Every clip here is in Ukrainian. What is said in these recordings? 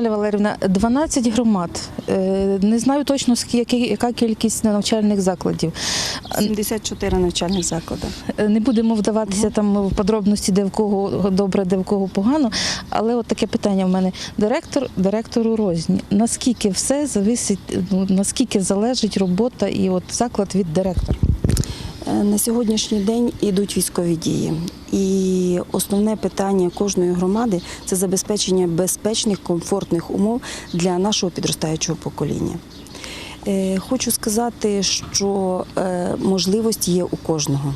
Наталя Валерівна, 12 громад. Е, Не знаю точно скільки, яка кількість навчальних закладів. 74 навчальних заклади. Е, Не будемо вдаватися там в подробності, де в кого добре, де в кого погано. Але от таке питання в мене. Директор директору розні. Наскільки все зависить, ну, наскільки залежить робота і от заклад від директора? Е, На сьогоднішній день йдуть військові дії, і основне питання кожної громади це забезпечення безпечних, комфортних умов для нашого підростаючого покоління. Е, Хочу сказати, що е, можливості є у кожного.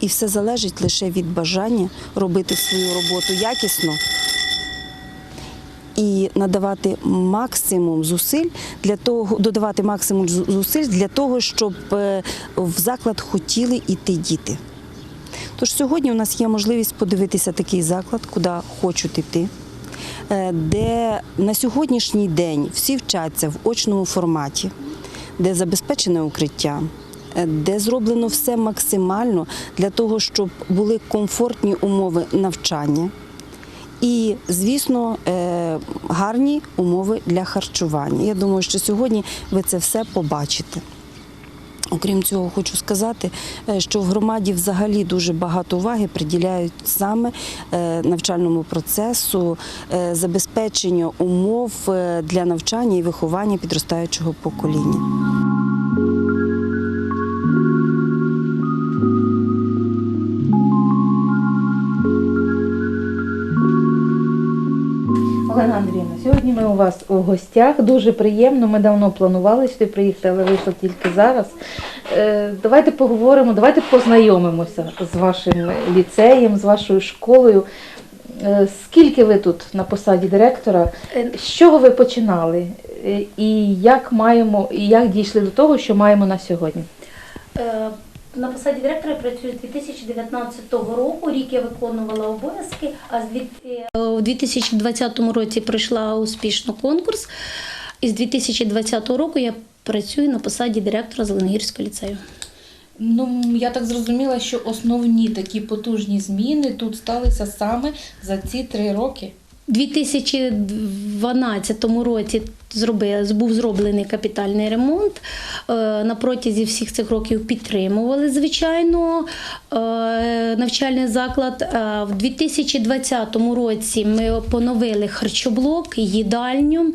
І все залежить лише від бажання робити свою роботу якісно і надавати максимум зусиль для того, додавати максимум зу- зусиль для того, щоб е, в заклад хотіли йти діти. Тож сьогодні у нас є можливість подивитися такий заклад, куди хочуть йти, е, де на сьогоднішній день всі вчаться в очному форматі, де забезпечене укриття, е, де зроблено все максимально для того, щоб були комфортні умови навчання. І, звісно, е, гарні умови для харчування. Я думаю, що сьогодні ви це все побачите. Окрім цього, хочу сказати, е, що в громаді взагалі дуже багато уваги приділяють саме е, навчальному процесу, забезпеченню умов для навчання і виховання підростаючого покоління. Олена Андріївна, сьогодні ми у вас у гостях. Дуже приємно. Ми давно планували сюди приїхати, але вийшло тільки зараз. Е, Давайте поговоримо, давайте познайомимося з вашим ліцеєм, з вашою школою. Е, Скільки ви тут на посаді директора? Е, З чого ви починали? І як маємо, і як дійшли до того, що маємо на сьогодні? На посаді директора я працюю з 2019 року. Рік я виконувала обов'язки, а з е, у 2020 році пройшла успішно конкурс. І з 2020 року я працюю на посаді директора Зеленогірського ліцею. Ну, я так зрозуміла, що основні такі потужні зміни тут сталися саме за ці три роки. У 2012 році зробив, був зроблений капітальний ремонт. Е, На протязі всіх цих років підтримували, звичайно, е, навчальний заклад. Е, В 2020 році ми поновили харчоблок, їдальню,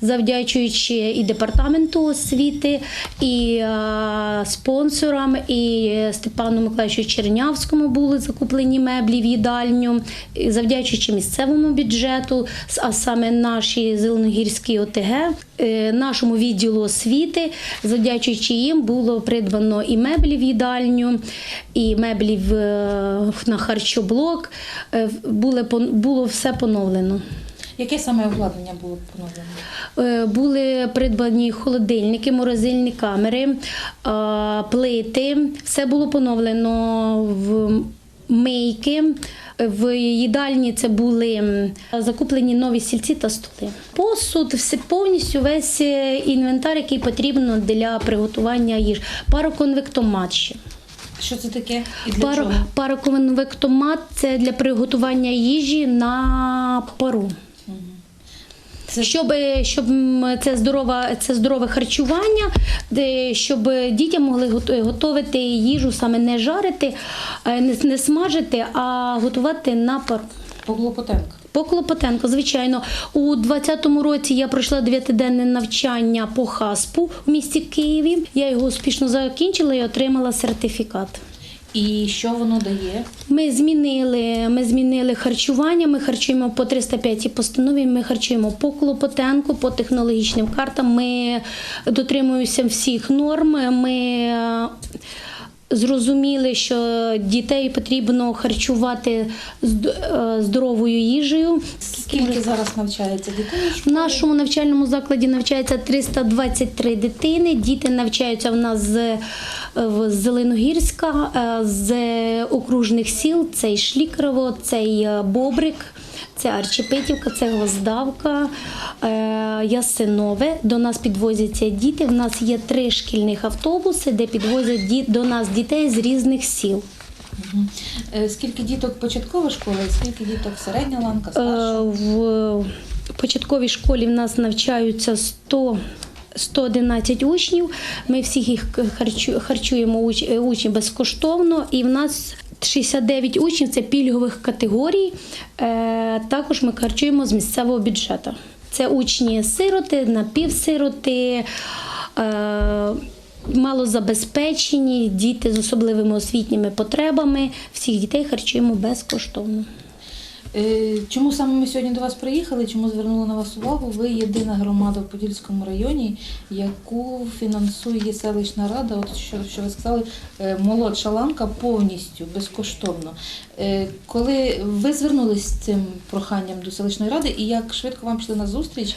завдячуючи і департаменту освіти, і спонсорам, і Степану Миколаївичу Чернявському були закуплені меблі в їдальню, завдячуючи місцевому бюджету, а саме нашій Зеленогірській ОТГ, е, нашому відділу освіти, завдячуючи їм, було придбано і меблі в їдальню, і меблі в, е, на харчоблок. Е, Було, все поновлено. Яке саме обладнання було поновлено? Е, Були придбані холодильники, морозильні камери, е, плити. Все було поновлено в мийки. В їдальні це були закуплені нові сільці та столи. Посуд, все повністю весь е, інвентар, який потрібно для приготування їж. Пароконвектомат ще. Що це таке і для Паро, чого? пароконвектомат це для приготування їжі на пару. Щоб, щоб це здорове, це здорове харчування, щоб дітям могли готувати їжу саме не жарити, е, не, не смажити, а готувати на пару. по Клопотенка. По Клопотенко, звичайно, у 2020 році я пройшла дев'ятиденне навчання по ХАСПу в місті Києві. Я його успішно закінчила і отримала сертифікат. І що воно дає? Ми змінили, ми змінили харчування. Ми харчуємо по 305 постанові. Ми харчуємо по Клопотенку, по технологічним картам. Ми дотримуємося всіх норм. Ми зрозуміли, що дітей потрібно харчувати е, здоровою їжею. Скільки зараз навчається дітей? В нашому навчальному закладі навчається 323 дитини. Діти навчаються в нас з, Зеленогірська, е, з окружних сіл. Це і Шлікарово, це і е, Бобрик. Це Арчепетівка, це Гвоздавка, е, Ясинове. До нас підвозяться діти. В нас є три шкільних автобуси, де підвозять до нас дітей з різних сіл. Е, Скільки діток початкова школа і скільки діток середня ланка, Е, старша? В початковій школі в нас навчаються 100 111 учнів. Ми всіх їх харчу- харчуємо уч- учнів безкоштовно, і в нас 69 учнів це пільгових категорій. Е, Також ми харчуємо з місцевого бюджету. Це учні сироти, напівсироти. е, Малозабезпечені, діти з особливими освітніми потребами. Всіх дітей харчуємо безкоштовно. Е, Чому саме ми сьогодні до вас приїхали? Чому звернули на вас увагу? Ви єдина громада в Подільському районі, яку фінансує селищна рада. От що, що ви сказали, е, молодша ланка повністю безкоштовно. Е, Коли ви звернулись з цим проханням до селищної ради, і як швидко вам пішли на зустріч?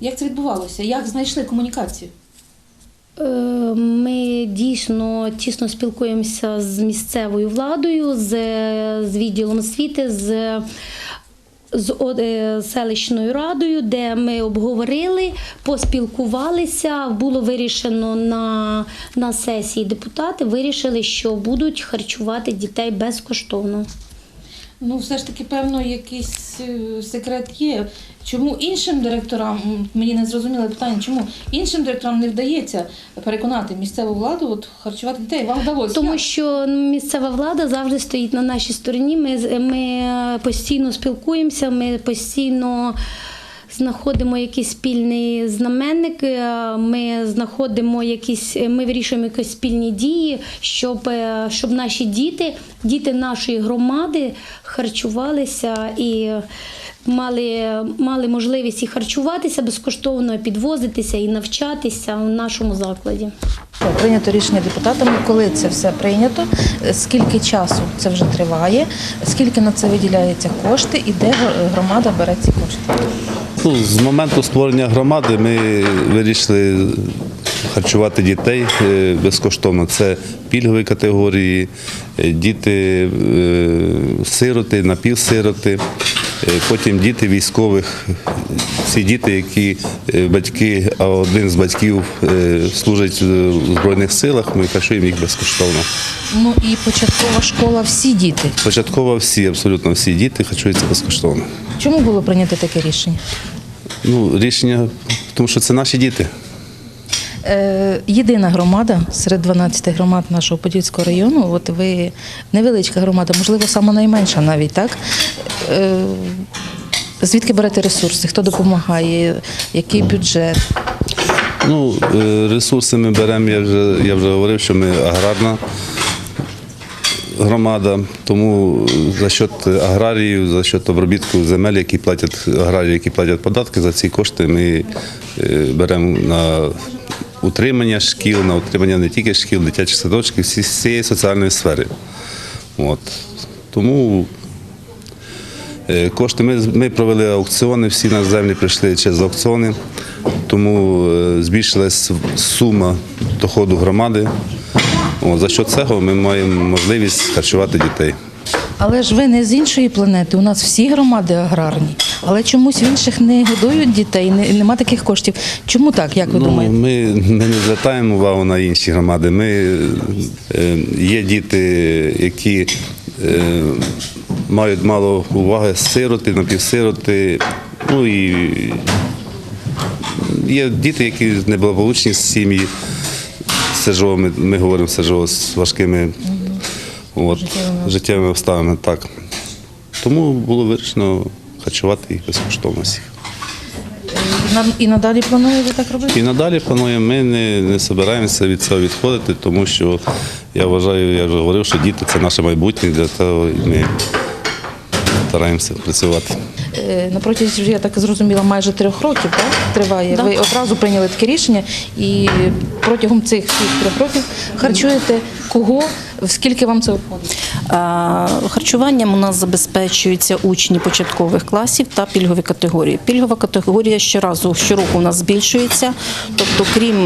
Як це відбувалося? Як знайшли комунікацію? Е, Ми дійсно тісно спілкуємося з місцевою владою, з, з відділом освіти, з, з е, селищною радою, де ми обговорили, поспілкувалися. Було вирішено на, на сесії депутати, вирішили, що будуть харчувати дітей безкоштовно. Ну, все ж таки, певно, якийсь е, секрет є. Чому іншим директорам, мені не зрозуміле питання, чому іншим директорам не вдається переконати місцеву владу от, харчувати дітей? Вам вдалося? Тому що місцева влада завжди стоїть на нашій стороні. Ми, ми постійно спілкуємося, ми постійно знаходимо якийсь спільний знаменник. е, Ми знаходимо якісь, ми вирішуємо якісь спільні дії, щоб, е, щоб наші діти, діти нашої громади харчувалися і. Мали, мали можливість і харчуватися безкоштовно, і підвозитися і навчатися в нашому закладі. Прийнято рішення депутатами, коли це все прийнято, е, скільки часу це вже триває, скільки на це виділяється кошти і де громада бере ці кошти. Ну, з моменту створення громади ми вирішили харчувати дітей е, безкоштовно. Це пільгові категорії, е, діти е, сироти, напівсироти, потім діти військових, всі діти, які е, батьки, а один з батьків е, служить в Збройних силах, ми харчуємо їх безкоштовно. Ну і початкова школа, всі діти. Початково всі, абсолютно всі діти харчуються безкоштовно. Чому було прийнято таке рішення? Ну, рішення, тому що це наші діти. Е, єдина громада серед 12 громад нашого Подільського району. От ви невеличка громада, можливо, сама найменша навіть, так? Е, звідки берете ресурси? Хто допомагає? Який бюджет? Ну, е, ресурси ми беремо, я вже, я вже говорив, що ми аграрна громада, тому за счет аграріїв, за счет обробітку земель, які платять аграрії, які платять податки, за ці кошти ми беремо на утримання шкіл, на утримання не тільки шкіл, дитячих садочків, всі- всієї соціальної сфери. От. Тому Е, Кошти ми, ми провели аукціони, всі на землі прийшли через аукціони, тому е, збільшилась сума доходу громади. О, за що цього ми маємо можливість харчувати дітей. Але ж ви не з іншої планети. У нас всі громади аграрні, але чомусь в інших не годують дітей, не, нема таких коштів. Чому так, як ви Ну, думаєте? ми, ми не звертаємо увагу на інші громади. Ми, е, є діти, які е, мають мало уваги сироти, напівсироти. Ну і є діти, які неблагополучні з сім'ї. СЖО, ми, ми говоримо СЖО з важкими от, життєвими обставинами. Так. Тому було вирішено харчувати їх безкоштовно всіх. І на- І надалі плануєте так робити? І надалі плануємо, ми не, не збираємося від цього відходити, тому що я вважаю, я вже говорив, що діти це наше майбутнє, для того і ми стараємося працювати. Е, На протязі, я так зрозуміла, майже трьох років так, триває. Да. Ви одразу прийняли таке рішення і протягом цих всіх трьох років харчуєте кого, скільки вам це виходить? Харчуванням у нас забезпечуються учні початкових класів та пільгові категорії. Пільгова категорія щоразу щороку у нас збільшується. Тобто, крім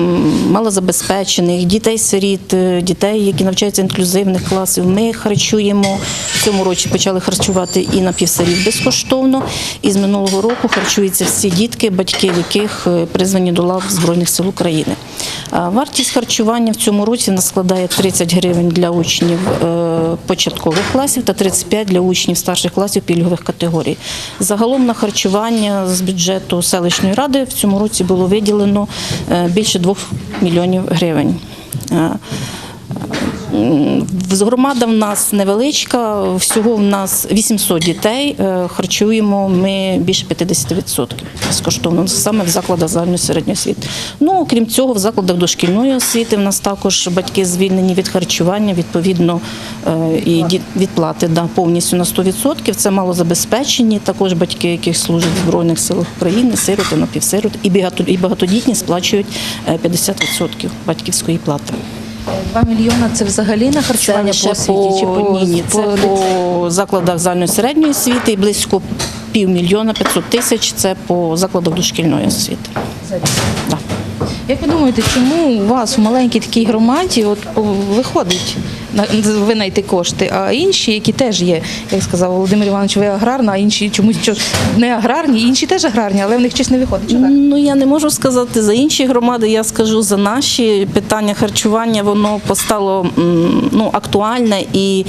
малозабезпечених, дітей-сиріт, е, дітей, які навчаються інклюзивних класів, ми харчуємо в цьому році почали харчувати і напівсиріт безкоштовно. І з минулого року харчуються всі дітки, батьки яких е, призвані до лав Збройних сил України. Вартість харчування в цьому році нас складає 30 гривень для учнів е, початкових класів та 35 для учнів старших класів пільгових категорій. Загалом на харчування з бюджету селищної ради в цьому році було виділено е, більше 2 мільйонів гривень. Е, Громада в нас невеличка, всього в нас 800 дітей. е, Харчуємо ми більше 50% безкоштовно, саме в закладах загальної середньої освіти. Ну, окрім цього, в закладах дошкільної освіти в нас також батьки звільнені від харчування, відповідно, е, і відплати да, повністю на 100%. Це малозабезпечені, також батьки, яких служать в Збройних силах України, сироти, напівсироти, і багато- і багатодітні сплачують е, 50% батьківської плати. 2 мільйони це взагалі на харчування по освіті чи по, ні, ні, це по закладах загальної середньої освіти і близько півмільйона 500 тисяч це по закладах дошкільної освіти. Да. Як ви думаєте, чому у вас в маленькій такій громаді от виходить винайти кошти, а інші, які теж є, як сказав Володимир Іванович, ви аграрна, а інші чомусь не аграрні, інші теж аграрні, але в них щось не виходить. Чи так? Ну я не можу сказати за інші громади. Я скажу за наші питання харчування. Воно постало ну актуальне і.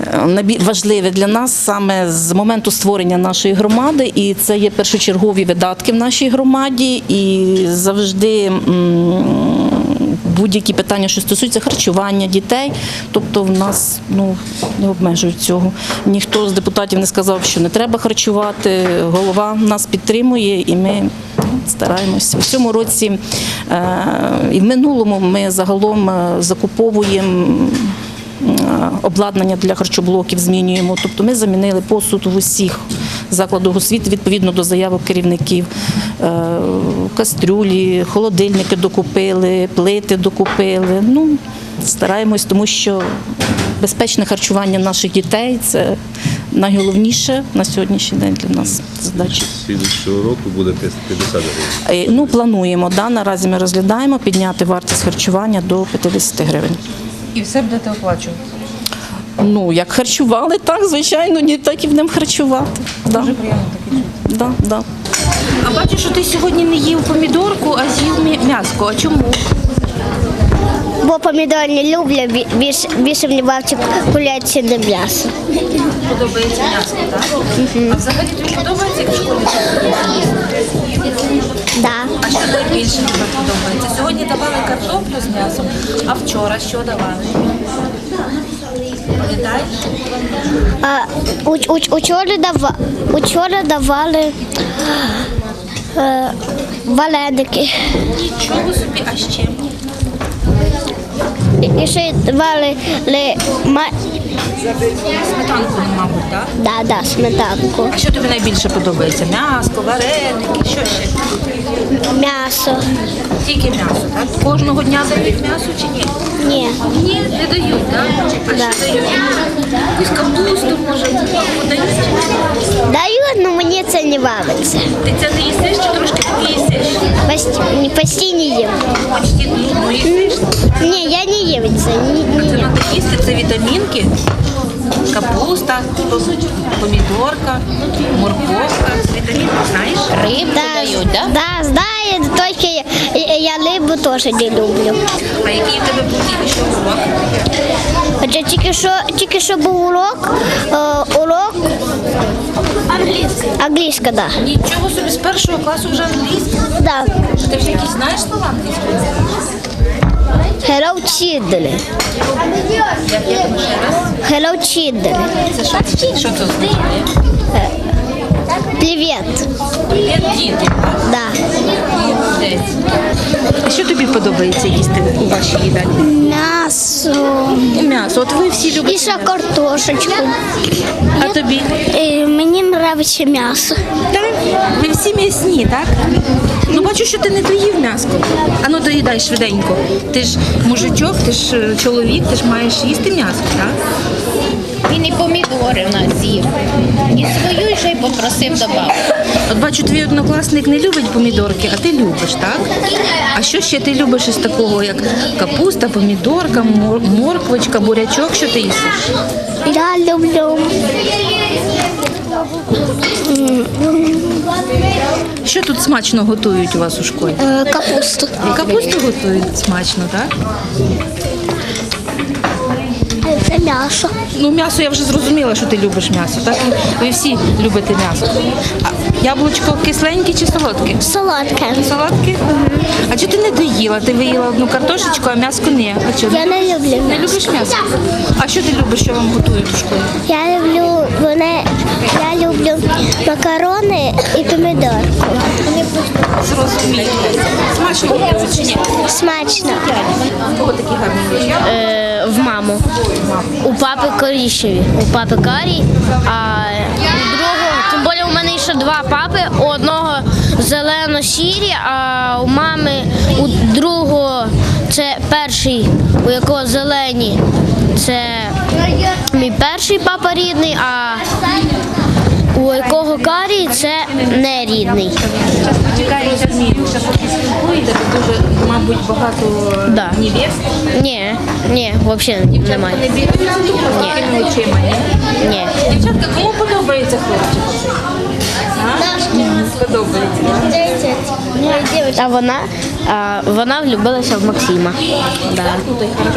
е, Важливе для нас саме з моменту створення нашої громади, і це є першочергові видатки в нашій громаді, і завжди будь-які питання, що стосуються харчування дітей, тобто в нас ну не обмежують цього. Ніхто з депутатів не сказав, що не треба харчувати. Голова нас підтримує, і ми стараємося. У цьому році е, і в минулому ми загалом е, закуповуємо. е, Обладнання для харчоблоків змінюємо. Тобто ми замінили посуд в усіх закладах освіти відповідно до заявок керівників. Е, Кастрюлі, холодильники докупили, плити докупили. Ну, стараємось, тому що безпечне харчування наших дітей це найголовніше на сьогоднішній день для нас задача. Слідчого року буде 50 гривень. Е, Ну, плануємо, да, наразі ми розглядаємо підняти вартість харчування до 50 гривень. І все будете оплачувати. Ну, як харчували, так, звичайно, так і будемо харчувати. Да. Дуже приємно таке чути. Да, да. А бачу, що ти сьогодні не їв помідорку, а з'їв м'я- м'яско. А чому? Бо помідор не люблю, більше, більше мені бабці куляться до м'яса. Подобається м'яско, так? А взагалі тобі подобається як в школі? Да. А що найбільше тобі подобається? Сьогодні давали картоплю з м'ясом, а вчора що давали? Пам'ятаєш? А, у, у, учора, дава, учора давали е, валеники. Нічого собі, а ще? І, ще давали ли, ма, Сметанку, мабуть, так? да, да, сметанку, А що тобі найбільше подобається? М'яско, вареники, що ще? м'ясо. Тільки м'ясо, так? Кожного дня дають м'ясо чи ні? Ні. Ні, не дають, так? А Да. що дають? Якусь капусту, може, дають? Даю, але мені це не бавиться. Ти це не їсиш чи трошки поїсиш? Почти, почти не їм. Почти ну, їсиш. Ні, я не їм це. Ні, ні, Це ні. треба їсти, це вітамінки, Капуста, помідорка, морковка. Вітамінки знаєш? Рибу дають, да? Да, знаю, тільки я, я рибу теж не люблю. А який в тебе був тільки що урок? Хоча тільки що, тільки що був урок, е, урок англійська. Англійська, да. Нічого собі з першого класу вже англійський. Да. Ти вже якісь знаєш слова англійської? Hello children. Як я думаю, ще раз. Hello children. Це що? Що це означає? Привіт. Привіт, діти. Да. А що тобі подобається їсти у вашій їдальні? М'ясо. М'ясо. От ви всі І любите. ще картошечку. А тобі? І мені подобається м'ясо. Так? Ви всі м'ясні, так? Ну бачу, що ти не доїв м'яско. А ну доїдай швиденько. Ти ж мужичок, ти ж е, чоловік, ти ж маєш їсти м'ясо, так? Він і помідори в нас з'їв. І свою ще й попросив добавити. От бачу, твій однокласник не любить помідорки, а ти любиш, так? А що ще ти любиш із такого, як капуста, помідорка, мор- морквочка, бурячок, що ти їсиш? Я люблю Що тут смачно готують у вас у школі? Е, Капусту. Капусту готують смачно, так? М'ясо. Ну, м'ясо я вже зрозуміла, що ти любиш м'ясо, так? Ви всі любите м'ясо. А яблучко кисленьке чи солодке? Солодке. Солодке? А чи ти не доїла? Ти виїла одну картошечку, а м'ясо не. А чого? Я не люблю Не любиш м'ясо? А що ти любиш, що вам готують у школі? Я люблю вони. Я люблю макарони і помідорку. Зрозуміло. Смачно чи ні? Смачно. Кого такі гарні? В маму. У папи корішеві. У папи карі, а у другого, тим більше у мене ще два папи, у одного зелено-сірі, а у мами у другого це перший, у якого зелені. Це мій перший папа рідний, а у якого карі це не рідний. Дуже, мабуть, багато Да. невест. Ні, ні, взагалі немає. Ні? Ні. Дівчатка, кому подобається хлопчик? А? Подобається. А вона, а, вона влюбилася в Максима. Да.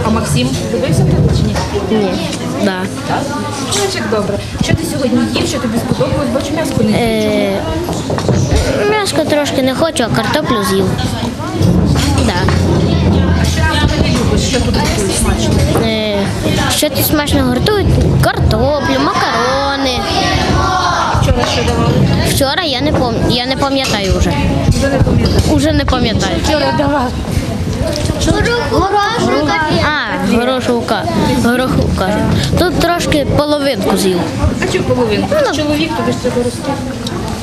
А Максим дивився в тебе ні? Да. Значить, добре. Що ти сьогодні їв, що тобі сподобалось? Бачу, м'яско не їв. Е, м'яско трошки не хочу, а картоплю з'їв. Да. А що ти взагалі любиш? Що тут готують смачно? Е, що тут смачно гуртують? Картоплю, макарони. Вчора що давали? Вчора я не пам... я не пам'ятаю вже. Вже не пам'ятаю. Уже не пам'ятаю. Вчора давали. А, горошука. Гороху кажуть. Тут трошки половинку з'їв. А чого половинку? Ну, чоловік, тобі ж треба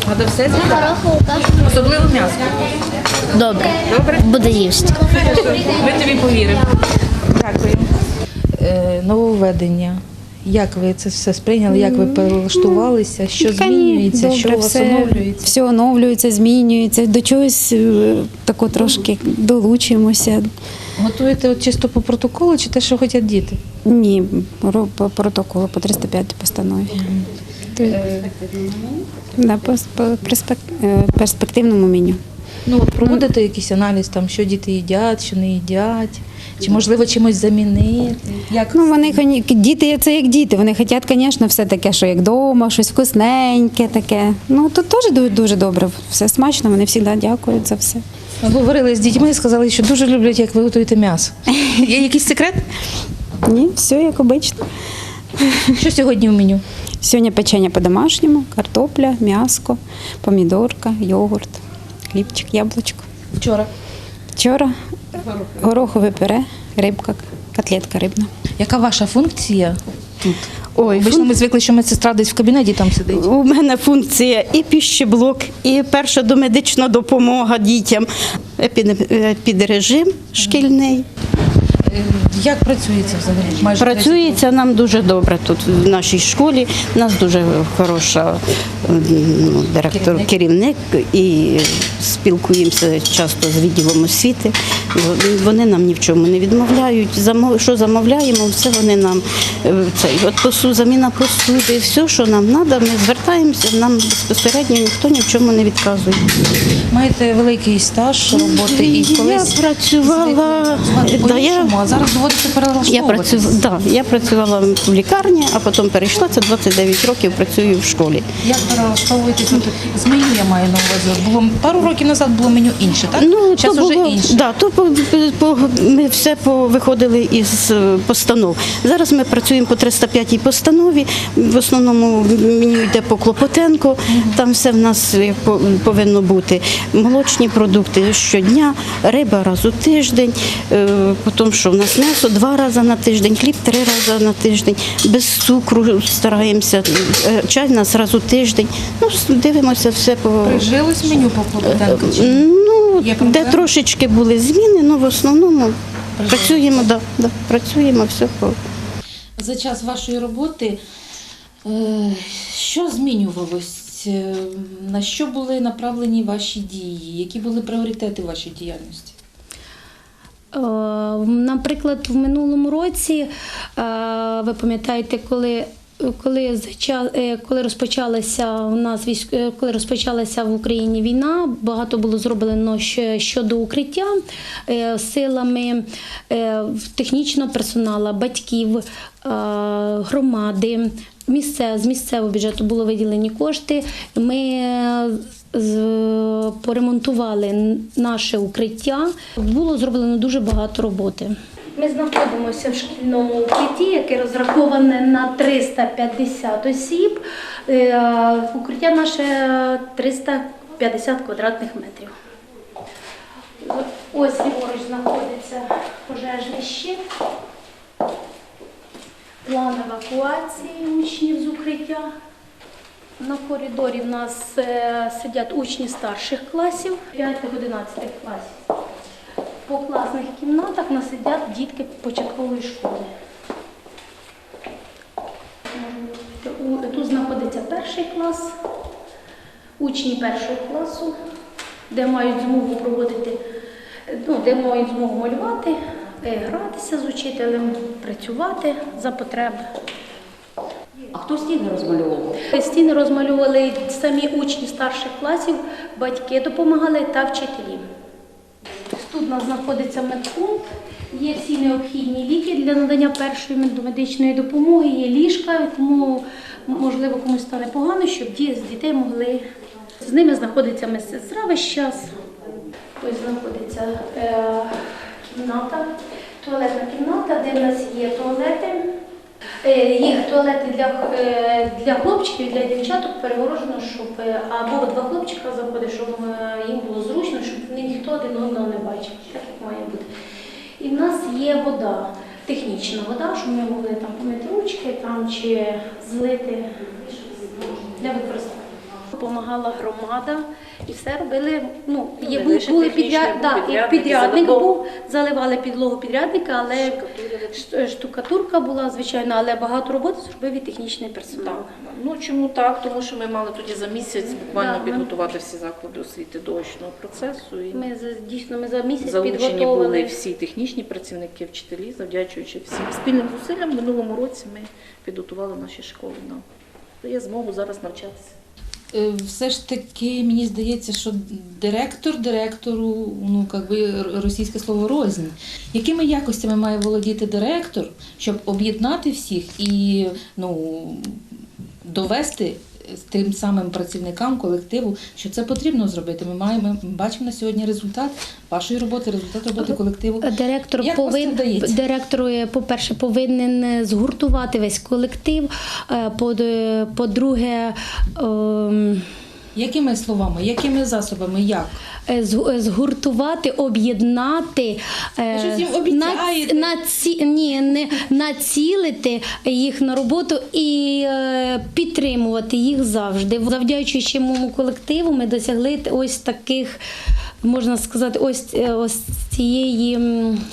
А Треба все з'їдати. Особливо м'ясо. Добре. Добре? Буде їсти. Ми тобі повіримо. Дякую. Е, нововведення. Як ви це все сприйняли? Як ви перелаштувалися? Що змінюється? Добре, що у вас все, оновлюється? Все оновлюється, змінюється. До чогось е, тако трошки долучимося. Готуєте от чисто по протоколу чи те, що хочуть діти? Ні, по протоколу по 305 постанові. По перспек- е, перспективному меню. Ну от проводите якийсь аналіз, там що діти їдять, що не їдять, чи можливо чимось замінити? Як Ну, вони діти це як діти. Вони хочуть, звісно, все таке, що як вдома, щось вкусненьке таке. Ну тут теж дуже, дуже добре. Все смачно, вони завжди дякують за все. Ми говорили з дітьми, сказали, що дуже люблять, як ви готуєте м'ясо. Є якийсь секрет? Ні, все як обично. Що сьогодні в меню? Сьогодні печення по-домашньому, картопля, м'яско, помідорка, йогурт, хлібчик, яблучко. Вчора. Вчора горохове пюре, рибка, котлетка рибна. Яка ваша функція тут? Ой, Обично ми звикли, що медсестра десь в кабінеті там сидить. У мене функція і піщеблок, і перша домедична допомога дітям, Під режим шкільний. Як працюється взагалі? Майже Працюється нам дуже добре тут в нашій школі. У нас дуже хороша ну, директор, керівник і спілкуємося часто з відділом освіти. Вони нам ні в чому не відмовляють. Що замовляємо, все вони нам е, цей от посуд, заміна посуди, все, що нам треба, ми звертаємося, нам безпосередньо ніхто ні в чому не відказує. Маєте великий стаж роботи і Я колись працювала, звикли да, я- а зараз доводиться Я перелаштовуватись. працювала, да, я працювала в лікарні, а потім перейшла. Це 29 років працюю в школі. Як перелаштовуєтесь? От з меню я маю на увазі. Було пару років назад було меню інше, так? Ну, Зараз то вже було, інше. Да, то по, по, ми все виходили із е, постанов. Зараз ми працюємо по 305-й постанові. В основному меню йде по Клопотенко. Там все в нас по- повинно бути. Молочні продукти щодня, риба раз у тиждень, е, потім що в нас м'ясо два рази на тиждень, хліб три рази на тиждень, без цукру стараємося, е, чай в нас раз у тиждень. Ну, дивимося все по. Прижилось меню по Клопотенку? Ну, де трошечки були зміни, ну в основному працюємо, да, да, працюємо все по. За час вашої роботи е, що змінювалось? Е, На що були направлені ваші дії? Які були пріоритети вашої діяльності? Е, Наприклад, в минулому році, е, ви пам'ятаєте, коли коли е, коли розпочалася у нас коли розпочалася в Україні війна, багато було зроблено щодо укриття силами технічного персоналу, батьків, громади. Місце, з місцевого бюджету було виділені кошти. Ми поремонтували наше укриття. Було зроблено дуже багато роботи. Ми знаходимося в шкільному укритті, яке розраховане на 350 осіб. Е, Укриття наше 350 квадратних метрів. Ось ліворуч знаходиться пожежний. План евакуації учнів з укриття. На коридорі в нас е, сидять учні старших класів, 5-11 класів. По класних кімнатах нас сидять дітки початкової школи. Тут знаходиться перший клас, учні першого класу, де мають змогу проводити, ну, де мають змогу малювати, е, гратися з учителем, працювати за потреби. А хто стіни розмальовував? Стіни розмальовували самі учні старших класів, батьки допомагали та вчителі. Тут у нас знаходиться медпункт, є всі необхідні ліки для надання першої медичної допомоги, є ліжка, тому можливо комусь стане погано, щоб з дітей могли. З ними знаходиться медсестра весь час. Ось знаходиться е, кімната, туалетна кімната, де в нас є туалети. Е, Є туалети для, е, для хлопчиків, для дівчаток перегорожено, щоб е, або два хлопчика заходить, щоб їм було зручно, щоб ніхто один одного не бачив, так як має бути. І в нас є вода, технічна вода, щоб ми могли там помити ручки там, чи злити для використання. Допомагала громада і все робили. Ну, є, не були, були підряд, був да, підрядник, підрядник був, заливали підлогу підрядника, але ш- штукатурка була, звичайно, але багато роботи зробив і технічний персонал. Ну чому так? Тому що ми мали тоді за місяць буквально Да, ми- підготувати всі заклади освіти до очного процесу. І Ми дійсно ми за місяць залучені були всі технічні працівники, вчителі, завдячуючи всім спільним зусиллям. В минулому році ми підготували наші школи на дає змогу зараз навчатися. Е, Все ж таки мені здається, що директор директору, ну якби російське слово рознь. Якими якостями має володіти директор, щоб об'єднати всіх і ну довести тим самим працівникам колективу, що це потрібно зробити. Ми маємо ми бачимо на сьогодні результат вашої роботи, результат роботи колективу. Директор Як це повинен директор, е, по-перше, повинен е, згуртувати весь колектив. е, по- По-друге, ем, Якими словами, якими засобами, як? е, е, згуртувати, об'єднати, е, нац- обіцяєте? наці- ні, не націлити їх на роботу і е, підтримувати їх завжди. Завдячуючи моєму колективу, ми досягли ось таких, можна сказати, ось, е, ось цієї.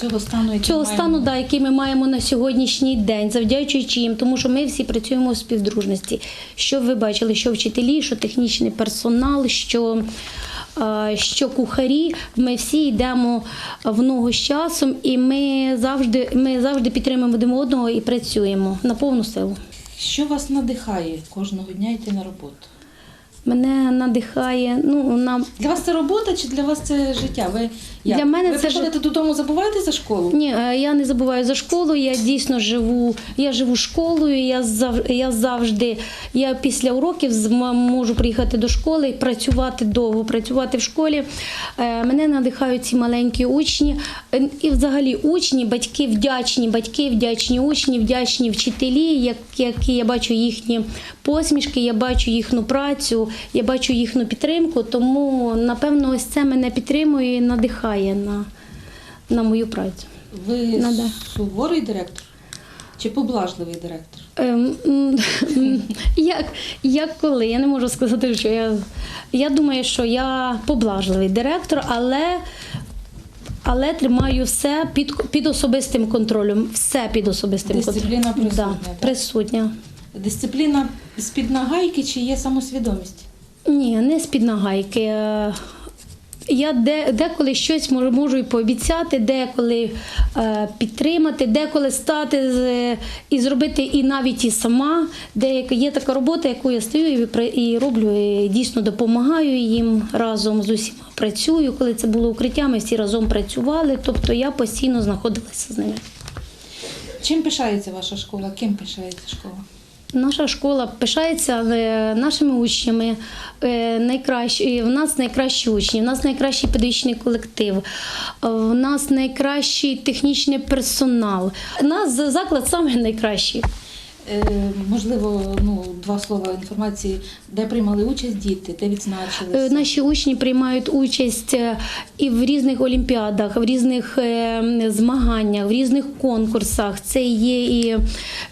Цього стану, який Цього маємо? стану, да, який ми маємо на сьогоднішній день, завдячуючи їм, тому що ми всі працюємо у співдружності. Що ви бачили, що вчителі, що технічний персонал, що, що кухарі, ми всі йдемо в ногу з часом, і ми завжди, ми завжди підтримуємо один одного і працюємо на повну силу. Що вас надихає кожного дня йти на роботу? Мене надихає. Ну, на... Для вас це робота чи для вас це життя? Ви як? Для мене ви це приходите додому, забуваєте за школу? Ні, е, я не забуваю за школу. Я дійсно живу. Я живу школою. Я зав, я завжди. Я після уроків можу приїхати до школи і працювати довго, працювати в школі. Е, Мене надихають ці маленькі учні. Е, І взагалі учні, батьки вдячні, батьки вдячні учні, вдячні вчителі, які я бачу їхні посмішки, я бачу їхню працю, я бачу їхню підтримку. Тому напевно ось це мене підтримує і надихає на, на мою працю. Ви да. суворий директор чи поблажливий директор? Ем, Як, як коли? Я не можу сказати, що я. Я думаю, що я поблажливий директор, але. Але тримаю все під, під особистим контролем. Все під особистим Дисципліна контролем. присутня, Да, присутня. Дисципліна з-під нагайки чи є самосвідомість? Ні, не з-під нагайки. Я де, деколи щось можу, і пообіцяти, деколи е, підтримати, деколи стати і зробити і навіть і сама. Деяка є така робота, яку я стою і роблю, і дійсно допомагаю їм разом з усіма працюю. Коли це було укриття, ми всі разом працювали. Тобто я постійно знаходилася з ними. Чим пишається ваша школа? Ким пишається школа? Наша школа пишається е, нашими учнями. Е, Найкращі, в нас найкращі учні, в нас найкращий педагогічний колектив, в нас найкращий технічний персонал. У нас заклад саме найкращий. Е, можливо, ну, два слова інформації, де приймали участь діти, де Е, відзначилися. Наші учні приймають участь е, і в різних олімпіадах, в різних е, змаганнях, в різних конкурсах. Це є і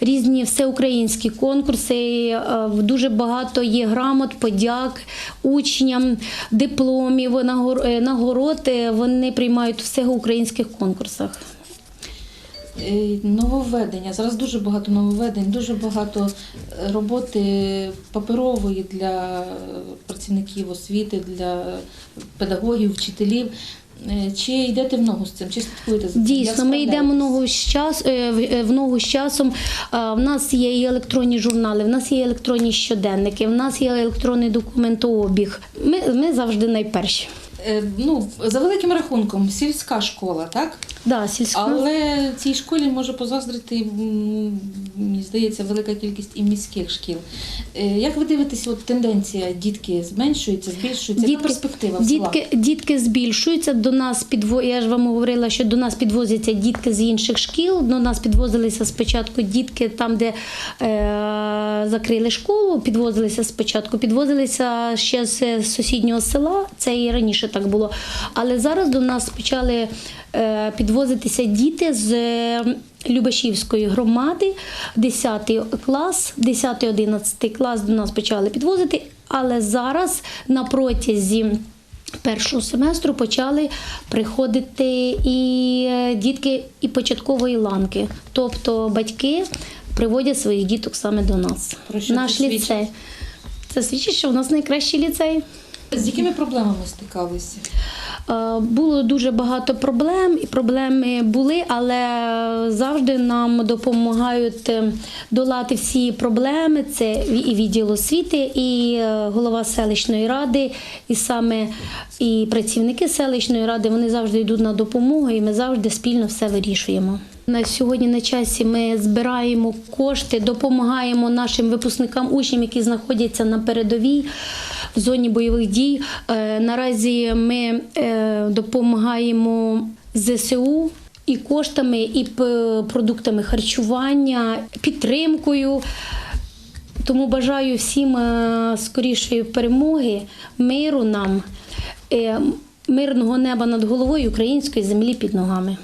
різні всеукраїнські конкурси. е, Дуже багато є грамот, подяк учням, дипломів, нагор- е, нагород. Е, Вони приймають в всеукраїнських конкурсах. Е, Нововведення. Зараз дуже багато нововведень, дуже багато е, роботи паперової для працівників освіти, для педагогів, вчителів. Е, Чи йдете в ногу з цим? Чи слідкуєте за цим? Дійсно, ми йдемо ногу з час, в- ногу з часом. В нас є і електронні журнали, в нас є електронні щоденники, в нас є електронний документообіг. Ми, ми завжди найперші. Ну, за великим рахунком, сільська школа, так? Да, сільська. Але цій школі може позаздрити, мені здається, велика кількість і міських шкіл. Е, Як ви дивитеся, от тенденція дітки зменшується, збільшується? Яка перспектива дітки, дітки збільшуються. До нас підво... Я ж вам говорила, що до нас підвозяться дітки з інших шкіл. До нас підвозилися спочатку дітки там, де е... закрили школу. Підвозилися спочатку, підвозилися ще з сусіднього села. Це і раніше так було. Але зараз до нас почали е... підвозитися діти з. е, Любашівської громади, 10 клас, 10-11 клас до нас почали підвозити, але зараз на протязі першого семестру почали приходити і е, дітки і початкової ланки. Тобто батьки приводять своїх діток саме до нас. Про що Наш це свідчить? ліцей. Це свідчить, що у нас найкращий ліцей. З якими проблемами стикалися? Е, Було дуже багато проблем, і проблеми були, але завжди нам допомагають е, долати всі проблеми. Це і відділ освіти, і е, голова селищної ради, і саме і працівники селищної ради. Вони завжди йдуть на допомогу, і ми завжди спільно все вирішуємо. На сьогодні на часі ми збираємо кошти, допомагаємо нашим випускникам, учням, які знаходяться на передовій зоні бойових дій. Е, Наразі ми е, допомагаємо ЗСУ. І коштами, і продуктами харчування, підтримкою. Тому бажаю всім е, скорішої перемоги, миру нам, мирного неба над головою, української землі під ногами.